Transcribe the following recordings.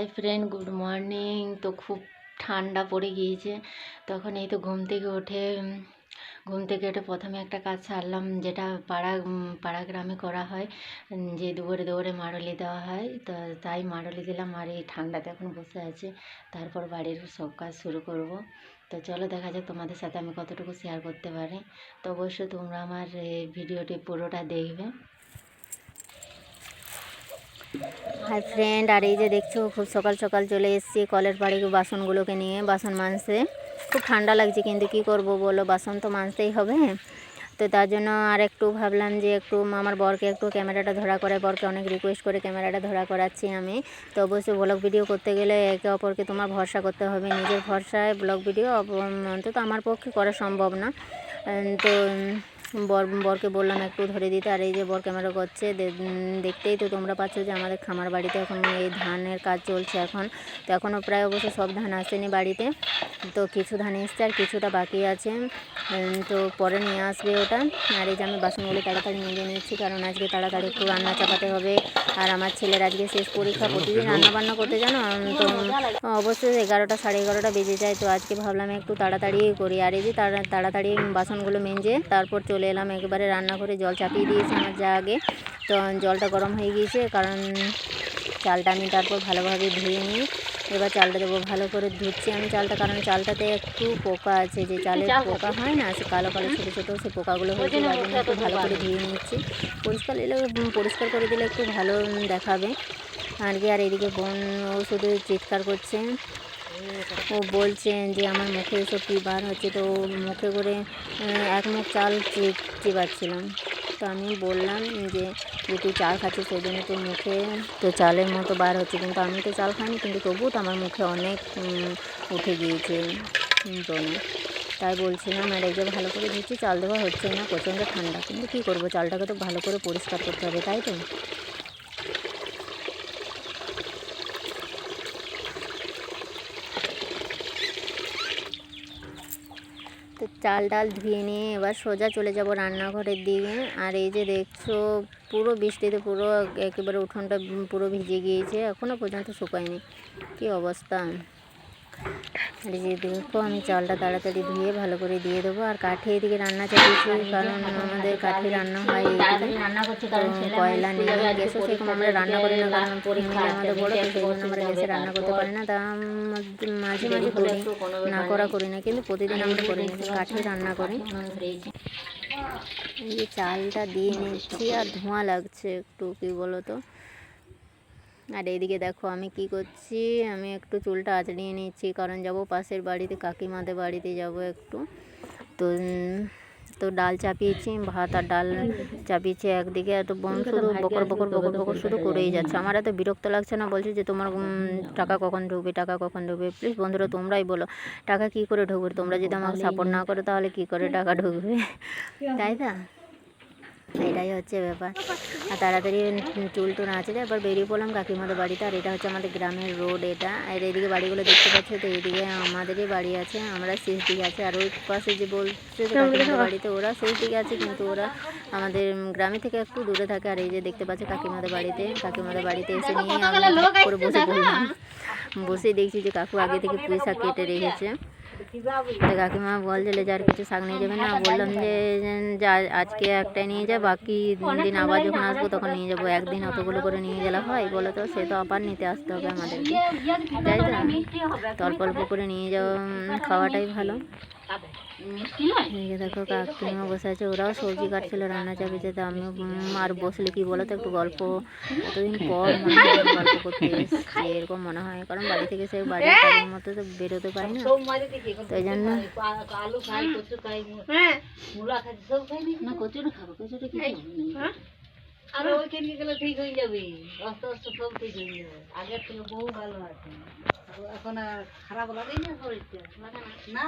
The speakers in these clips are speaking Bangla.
Hi friend, good morning. তো খুব ঠান্ডা পড়ে গিয়েছে। তখন এই তো ঘুম থেকে উঠে ঘুম থেকে উঠে প্রথমে একটা কাজ সারলাম যেটা পাড়া পাড়া গ্রামে করা হয় যে দুপুরে দুপুরে মাড়লি দেওয়া হয়। তো তাই মাড়লি দিলাম আর এই ঠান্ডাতে এখন বসে আছে। তারপর বাড়ির সব কাজ শুরু করব। তো চলো দেখা যাক তোমাদের সাথে আমি কতটুকু শেয়ার করতে পারি। তো অবশ্যই তোমরা আমার ভিডিওটি পুরোটা দেখবে। হাই ফ্রেন্ড আর এই যে দেখছ, খুব সকাল সকাল চলে এসেছি কলের পাড়ে বাসনগুলোকে নিয়ে, বাসন মাজতে খুব ঠান্ডা লাগছে, কিন্তু কি করব বলো, বাসন তো মাজতেই হবে। তো তার জন্য আর একটু ভাবলাম যে একটু আমার বরকে একটু ক্যামেরাটা ধরা করে, বরকে অনেক রিকোয়েস্ট করে ক্যামেরাটা ধরা করাচ্ছি আমি। তো অবশ্যই ব্লগ ভিডিও করতে গেলে একে অপরকে তোমার ভরসা করতে হবে, নিজের ভরসায় ব্লগ ভিডিও অন্তত আমার পক্ষে করা সম্ভব না। তো বর, বরকে বললাম একটু ধরে দিতে, আর এই যে বর ক্যামেরা করছে দেখতেই তো তোমরা পাচ্ছ যে আমাদের খামার বাড়িতে এখন এই ধানের কাজ চলছে এখন। তো এখনও প্রায় অবশ্য সব ধান আসেনি বাড়িতে। তো কিছু ধান এসছে আর কিছুটা বাকি আছে। তো পরে নিয়ে আসবে ওটা। আর এই যে আমি বাসনগুলো তাড়াতাড়ি নিয়ে নিচ্ছি, কারণ আজকে তাড়াতাড়ি একটু রান্না চাপাতে হবে। আর আমার ছেলের আজকে শেষ পরীক্ষা, প্রতিদিন রান্না বান্না করতে জানো? তো অবশ্যই এগারোটা, সাড়ে এগারোটা বেজে যায়। তো আজকে ভাবলাম একটু তাড়াতাড়ি করি। আর এই যে তাড়াতাড়ি বাসনগুলো মেজে, তারপর চলে এলাম। একেবারে রান্নাঘরে জল চাপিয়ে দিয়েছি আমার যা আগে। তো জলটা গরম হয়ে গিয়েছে কারণ চালটা আমি তারপর ভালোভাবে ধুয়ে নিই। এবার চালটা দেবো ভালো করে ধুচ্ছি আমি চালটা কারণ চালটাতে একটু পোকা আছে। যে চালের পোকা হয় না সে কালো কালো ছোটো ছোটো সে পোকাগুলো হয়েছে একটু ভালো করে ধুয়ে নিচ্ছি। পরিষ্কার এলে পরিষ্কার করে দিলে একটু ভালো দেখাবে। আর কি আর এদিকে বোন ও শুধু চিৎকার করছে। ও বলছেন যে আমার মুখে এসব কী বার হচ্ছে, তো মুখে করে এক মুখ চাল চিবাচ্ছিলাম। তো আমি বললাম যে যে তুই চাল খাচ্ছিস সেই জন্য তোর মুখে তো চালের মতো বার হচ্ছে, কিন্তু আমি তো চাল খাইনি, কিন্তু তবুও তো আমার মুখে অনেক উঠে গিয়েছে ব্রণ তাই বলছিলাম, আর এই ভালো করে ধুচ্ছি, চাল দেওয়া হচ্ছে না, প্রচণ্ড ঠান্ডা, কিন্তু কী করব? চালটাকে তো ভালো করে পরিষ্কার করতে হবে, তাই তো? চাল ডাল ধুয়ে নিয়ে এবার সোজা চলে যাব রান্নাঘরের দিকে। আর এই যে দেখছ, পুরো বৃষ্টিতে পুরো একেবারে উঠোনটা পুরো ভিজে গিয়েছে এখনও পর্যন্ত শুকায়নি। কী অবস্থা? দেখো আমি চালটা তাড়াতাড়ি ধুয়ে ভালো করে দিয়ে দেবো। আর কাঠে এদিকে রান্না চালিয়েছি, কারণ আমাদের কাঠে রান্না হয় কয়লা নিয়ে গ্যাসে সেরকম আমরা রান্না করি না, কারণ আমাদের বড় তো আমরা গ্যাসে রান্না করতে পারি না। তা মাঝে মাঝে করি, না করা করি না, কিন্তু প্রতিদিন আমরা করি কাঠে রান্না করি। এই চালটা দিয়ে নিচ্ছি, আর ধোঁয়া লাগছে একটু, কি বলো তো আর এইদিকে দেখো আমি কি করছি? আমি একটু চুলটা আঁচড়িয়ে নিচ্ছি কারণ যাব পাশের বাড়িতে কাকিমাদের বাড়িতে যাব একটু। তো তো ডাল চাপিয়েছি ভাত আর ডাল চাপিয়েছি একদিকে। এত বোন শুধু বকর বকর বকর বকর শুধু করেই যাচ্ছে। আমার এত বিরক্ত লাগছে না বলছে যে তোমার টাকা কখন ঢুকবে টাকা কখন ঢুকবে? প্লিজ বন্ধুরা তোমরাই বলো টাকা কি করে ঢুকবে? তোমরা যদি আমাকে সাপোর্ট না করো তাহলে কি করে টাকা ঢুকবে? তাই না? এটাই হচ্ছে ব্যাপার। আর তাড়াতাড়ি চুল টুল আছে এবার বেরিয়ে পড়লাম কাকিমাদের বাড়িতে। আর এটা হচ্ছে আমাদের গ্রামের রোড এটা। আর এদিকে বাড়িগুলো দেখতে পাচ্ছ তো এইদিকে আমাদেরই বাড়ি আছে, আমরা শেষ দিকে আছে। আর ওই পাশে যে বলছে কাকিমাদের বাড়িতে, ওরা শেষ দিকে আছে, কিন্তু ওরা আমাদের গ্রামে থেকে একটু দূরে থাকে। আর এই যে দেখতে পাচ্ছ কাকিমাদের বাড়িতে কাকিমাদের বাড়িতে এসে নিয়ে আমি করে বসে পড়লাম। বসে দেখছি যে কাকু আগে থেকে শাক কেটে রেখেছে। কাকিমা বলছিলে যে আর কিছু শাক নিয়ে যাবে না। বললাম যে যা আজকে একটাই নিয়ে যা বাকি দিন আবার যখন আসব তখন নিয়ে যাব। একদিন অতগুলো করে নিয়ে গেলে হয় বলো তো সে তো আবার নিতে আসতে হবে আমাদেরকে। তাই তো তো অল্প অল্প করে নিয়ে যাওয়া খাওয়াটাই ভালো। দেখো কাকিমা বসে আছে ওরাও সবজি কাটছিল রান্না চাপিয়েছে তো আমিও উম, আর বসলে কি বলো তো একটু গল্প। এতদিন পর মনে হয় গল্প করতে এসছি এরকম মনে হয় কারণ বাড়ি থেকে সে বাড়ির কাজের মতো তো বেরোতে পারি না। তো এই জন্য আলু খাই কচু খাই মূলা খাই সব খাই না কচুরি খাব কচুরি কি আর ওইখানে গেলে ঠিক হয়ে যাবে আস্তে আস্তে সব ঠিক হয়ে যাবে। আগের থেকে বহু ভালো আছে। এখন আর খারাপ লাগে না শরীরটা? না। না।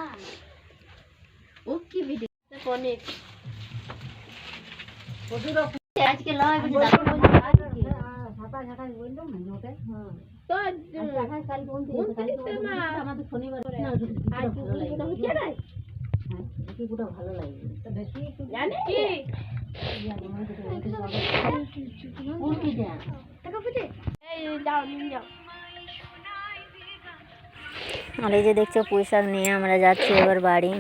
ও কি ভিডিও অনেক। আজকে লয় না আর কি হচ্ছে না বেশি গুলো ভালো লাগে আর এই যে দেখছ পুঁই শাক নিয়ে আমরা যাচ্ছি এবার বাড়ি।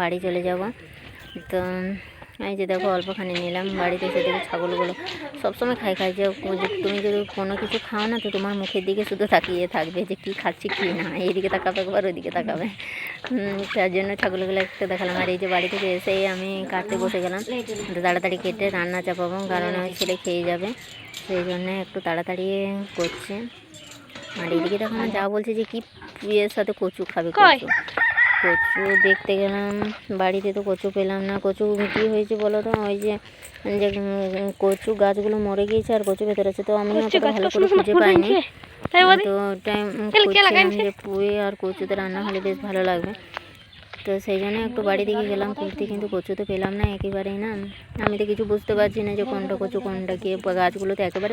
বাড়ি চলে যাব। তো, এই যে দেখো, অল্পখানি নিলাম। বাড়িতে এসে দেখো ছাগলগুলো সবসময় খাই খাই যে তুমি যদি কোনো কিছু খাও না, তো তোমার মুখের দিকে শুধু তাকিয়ে থাকবে যে, কী খাচ্ছি, কী না। এইদিকে তাকাবে একবার ওইদিকে তাকাবে। তার জন্য ছাগলগুলো একটু দেখালাম। আর এই যে বাড়ি থেকে এসেই আমি কাটতে বসে গেলাম। তো তাড়াতাড়ি কেটে রান্না চাপাবো, কারণ ছেলে খেয়ে যাবে। সেই জন্য একটু তাড়াতাড়ি করছে। আর এদিকে দেখো না যা বলছে যে কি ইয়ের সাথে কচু খাবে কচু। কচু দেখতে গেলাম বাড়িতে তো কচু পেলাম না। কচু কি হয়েছে বলো তো? ওই যে যে কচু গাছগুলো মরে গিয়েছে আর কচু ভেতরে আছে। তো আমি অতটা ভালো করে খুঁজে পাইনি। তো টাইম যে পুয়ে আর কচুতে রান্না হলে বেশ ভালো লাগবে। তো সেই জন্য একটু বাড়ি দিকে গেলাম কুর্তি কিন্তু কচু তো পেলাম না একেবারেই না। আমি তো কিছু বুঝতে পারছি না যে কোনটা কচু কোনটা কি গাছগুলো তো একেবারে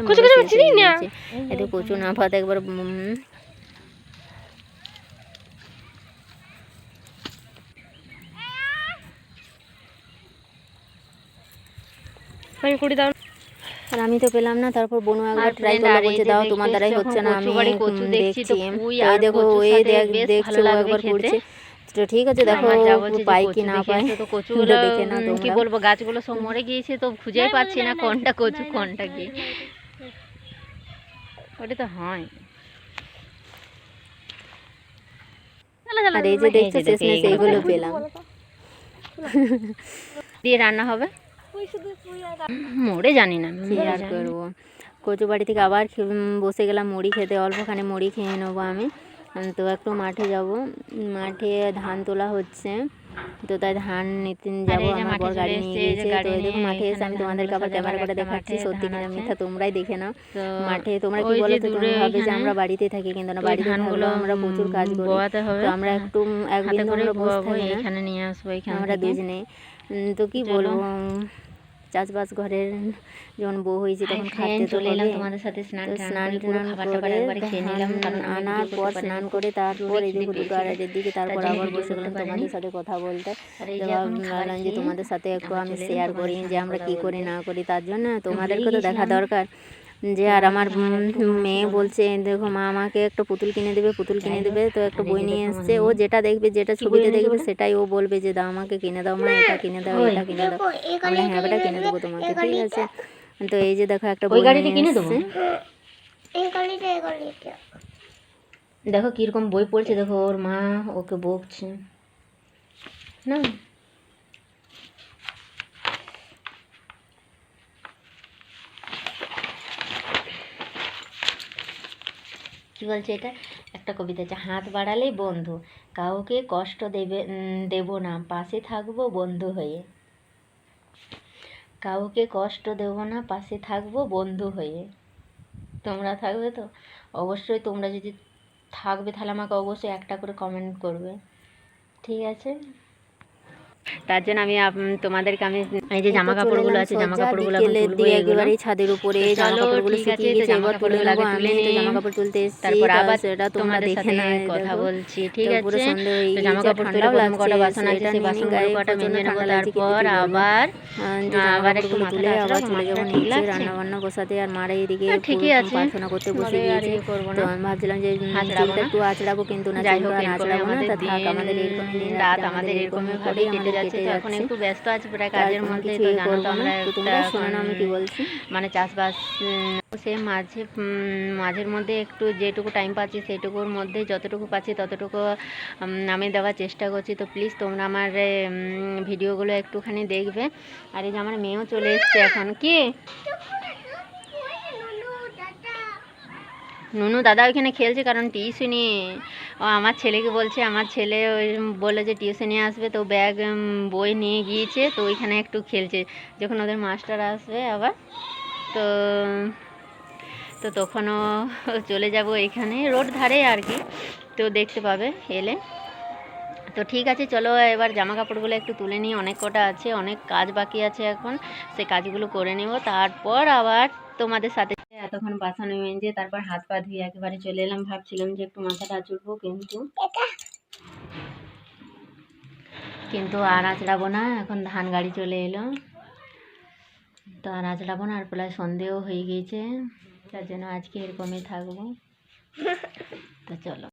এতে কচু না পাতা একবার উম, আর আমি তো পেলাম না তারপর বনু একবার ট্রাই করল বলছে দাও তোমার দ্বারাই হচ্ছে না আমি দেখছি দেখো ওই দেখ দেখছ একবার করছে। তো ঠিক আছে দেখো পাই কি না পাই তো দেখে না কি বলব গাছগুলো সব মরে গিয়েছে তো খুঁজেই পাচ্ছি না কোনটা কচু কোনটা কি ওটা তো হয় আর এই যে দেখছ শেষমেশ এইগুলো পেলাম দিয়ে রান্না হবে মোড়ে জানি না কি আর করব কচু বাড়ি থেকে আবার বসে গেলাম মুড়ি খেতে অল্পখানি মুড়ি খেয়ে নেব আমি তো একটু মাঠে যাব। মাঠে ধান তোলা হচ্ছে। তো তাই ধান নিতে যাব আমার বর গাড়ি নিয়ে গিয়েছে। তো দেখো মাঠে এসে আমি তোমাদেরকে আবার ক্যামেরা করে দেখাচ্ছি। সত্যি কিনা মিথ্যা তোমরাই দেখে নাও। মাঠে তোমরা কি বলো তো তোমরা ভাবে যে আমরা বাড়িতে থাকি কিন্তু না বাড়িতে ধানগুলো থাকলেও আমরা প্রচুর কাজ করি। তো আমরা একটু একদিন হাতে আমরা বসে থাকি না। এখানে নিয়ে আসব এখান আমরা দুজনে। তো কি বলব? চাষবাস ঘরের যখন বউ হয়েছে তখন Hi খাটতে friend, তো চলে এলাম তোমাদের সাথে স্নান স্নান টান করে আনার পর স্নান করে তারপর এই দেখো দুটো আড়াইটের দিকে তারপর আবার বসে গেলাম তোমাদের সাথে কথা বলতে। ভাবলাম যে তোমাদের সাথে একটু আমি শেয়ার করি যে আমরা কি করি না করি তার জন্য তোমাদেরকে তো দেখা দরকার। যে আর আমার মেয়ে বলছে দেখো মা আমাকে একটা পুতুল কিনে দেবে পুতুল কিনে দেবে। তো একটা বই নিয়ে এসছে। ও যেটা দেখবে যেটা ছবিতে দেখবে সেটাই ও বলবে যে দাও আমাকে কিনে দাও মা এটা কিনে দাও এটা কিনে দাও। আমরা হ্যাঁ বেটা কিনে দেবো তোমাকে ঠিক আছে? তো এই যে দেখো একটা বই কিনে দেবো? এসছে। দেখো কীরকম বই পড়ছে দেখো ওর মা ওকে বকছে। না? কি বলছে এটা? একটা কবিতা আছে, হাত বাড়ালেই বন্ধু, কাউকে কষ্ট দেবে দেব না, পাশে থাকব বন্ধু হয়ে। কাউকে কষ্ট দেব না, পাশে থাকব বন্ধু হয়ে। তোমরা থাকবে তো? অবশ্যই তোমরা যদি থাকবে তাহলে আমাকে অবশ্যই একটা করে কমেন্ট করবে। ঠিক আছে? তার জন্য আমি তোমাদেরকে আমি এই যে জামা কাপড়গুলো আছে জামা কাপড়গুলো এগুলো। একেবারেই ছাদের উপরে জামা কাপড়গুলো শুকিয়ে গেছে জামা এবার তুলে নেব আমি। তো জামা কাপড় তুলতে তারপর আবার সেটা তোমরা তোমাদের দেখে সাথে না কথা বলছি ঠিক আছে? পুরো সন্ধে তো জামা কাপড় তুলে প্রথম কটা বাসন আছে সেই নিয়ে কটা মেজে নেব ঠান্ডা লাগছে, কিন্তু তারপর আবার আবার একটু তুলে আবার আঁচড়াবো, চলে যাব নিচে রান্না বান্না বসাতে আর মারা এদিকে হ্যাঁ, ঠিকই আছে। প্রার্থনা করতে বসে গিয়েছে তো আমি ভাবছিলাম যে চুলটা একটু আঁচড়াবো কিন্তু না যাই চুলটা হোক আর আঁচড়াবো না। আমাদের তা থাক আমাদের এরকমই দিন রাত আমাদের এরকমই কেটে যাচ্ছে তো এখন একটু ব্যস্ত আছি প্রায় কাজের মধ্যে তো জানো তো আমরা তোমরা শোনো আমি কি বলছি? মানে চাষবাস সে মাঝে মাঝের মধ্যে একটু যেটুকু টাইম পাচ্ছি সেটুকুর মধ্যে যতটুকু পাচ্ছি ততটুকু আমি দেওয়ার চেষ্টা করছি। তো প্লিজ তোমরা আমার ভিডিওগুলো একটুখানি দেখবে। আর এই যে আমার মেয়েও চলে এসছে এখন কি? নুনু, দাদা ওইখানে খেলছে কারণ টিউশনি ও আমার ছেলেকে বলছে, আমার ছেলে ওই বলে যে টিউশনি আসবে, তো ব্যাগ বই নিয়ে গিয়েছে, তো ওইখানে একটু খেলছে। যখন ওদের মাস্টার আসবে আবার, তো তো তখনও চলে যাব এখানে, রোড ধারে আর কি, তো দেখতে পাবে এলে। তো ঠিক আছে, চলো এবার জামা কাপড়গুলো একটু তুলে নিই, অনেক কটা আছে, অনেক কাজ বাকি আছে এখন, সে কাজগুলো করে নেব, তারপর আবার তোমাদের সাথে এতক্ষণ বাসন মেজে তারপর হাত পা ধুয়ে একেবারে চলে এলাম। ভাবছিলাম যে একটু মাথাটা আঁচড়বো কিন্তু কিন্তু আর আঁচড়াবো না এখন ধান গাড়ি চলে এলো। তো আর আঁচড়াবো না আর প্রায় সন্ধেও হয়ে গিয়েছে তার জন্য আজকে এরকমই থাকব। তো চলো।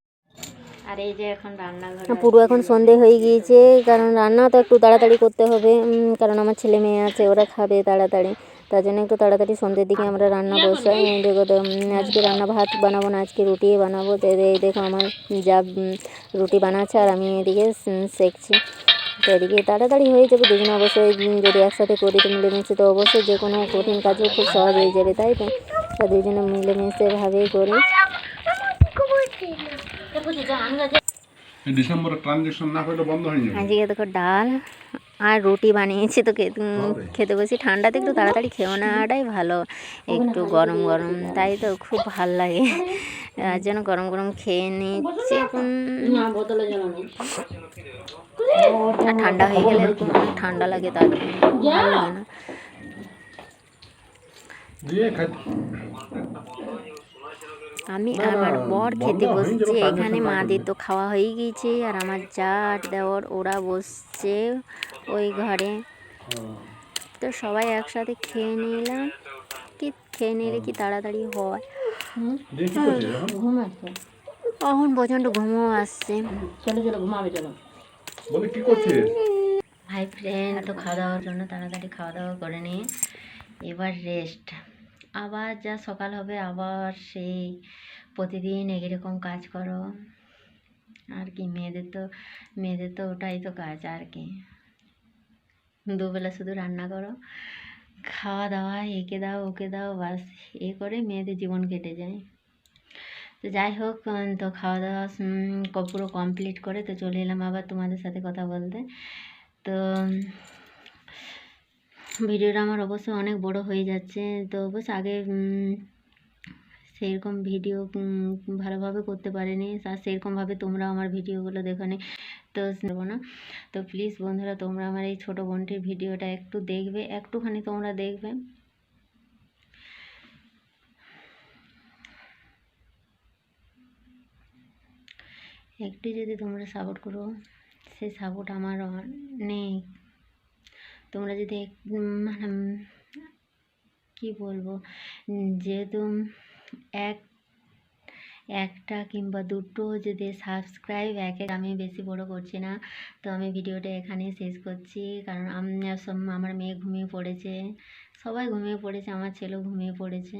আর এই যে এখন রান্নাঘর পুরো এখন সন্ধে হয়ে গিয়েছে কারণ রান্না তো একটু তাড়াতাড়ি করতে হবে কারণ আমার ছেলে মেয়ে আছে ওরা খাবে তাড়াতাড়ি। তার জন্য একটু তাড়াতাড়ি সন্ধ্যের দিকে আমরা রান্না বসাই এই দেখো আজকে রান্না ভাত বানাবো না আজকে রুটি বানাবো। তো এই দেখো আমার যা রুটি বানাচ্ছে আর আমি এদিকে সেকছি। তো এদিকে তাড়াতাড়ি হয়ে যাবে দুজনে অবশ্যই যদি একসাথে করি তো মিলেমিশে তো অবশ্যই যে কোনো কঠিন কাজও খুব সহজ হয়ে যাবে তাই তো? তা দুজনে মিলেমিশে ভাবেই করি। এই ডিসেম্বরে ট্রানজেকশন না করলে বন্ধ হয়ে যাবে। আজকে দেখো ডাল আর রুটি বানিয়েছি তো খেতে খেতে বসি। ঠান্ডাতে একটু তাড়াতাড়ি খেও নেওয়াটাই ভালো। একটু গরম গরম তাই তো খুব ভালো লাগে। আর জন্য গরম গরম খেয়ে নিচ্ছি আর ঠান্ডা হয়ে গেলে ঠান্ডা লাগে তার ভালো লাগে না। আমি আমার বর খেতে বসছে এখানে মাদের তো খাওয়া হয়ে গিয়েছে আর আমার যা আর দেওয়ার ওরা বসছে। ওই ঘরে। তো সবাই একসাথে খেয়ে নিলাম। কি খেয়ে নিলে কি তাড়াতাড়ি হয়? এখন প্রচণ্ড ঘুমও আসছে। বলে কি করছিস? হাই ফ্রেন্ড তো খাওয়া দাওয়ার জন্য তাড়াতাড়ি খাওয়া দাওয়া করে নিয়ে এবার রেস্ট। আবার যা সকাল হবে আবার সেই প্রতিদিন একই রকম কাজ করো। আর কি মেয়েদের তো মেয়েদের তো ওটাই তো কাজ আর কি। দুবেলা শুধু রান্না করো। খাওয়া দাওয়া, একে দাও, ওকে দাও, বাস, এ করে মেয়েদের জীবন কেটে যায়। তো যাই হোক তো খাওয়া দাওয়া পুরো কমপ্লিট করে তো চলে এলাম আবার তোমাদের সাথে কথা বলতে। তো ভিডিওটা আমার অবশ্যই অনেক বড় হয়ে যাচ্ছে। তো অবশ্য আগে সেরকম ভিডিও ভালোভাবে করতে পারিনি। আর সেরকমভাবে তোমরা আমার ভিডিওগুলো দেখো নি তো নেব না। তো প্লিজ বন্ধুরা, তোমরা আমার এই ছোটো বোনটির ভিডিওটা একটু দেখবে। একটুখানি তোমরা দেখবে। একটু যদি তোমরা সাপোর্ট করো সেই সাপোর্ট আমার নেই। তোমরা যদি মানে কী বলব? যেহেতু এক, একটা কিংবা দুটো যদি সাবস্ক্রাইব এক এক আমি বেশি বড় করছি না। তো আমি ভিডিওটা এখানেই শেষ করছি। কারণ আমার মেয়ে ঘুমিয়ে পড়েছে। সবাই ঘুমিয়ে পড়েছে, আমার ছেলেও ঘুমিয়ে পড়েছে।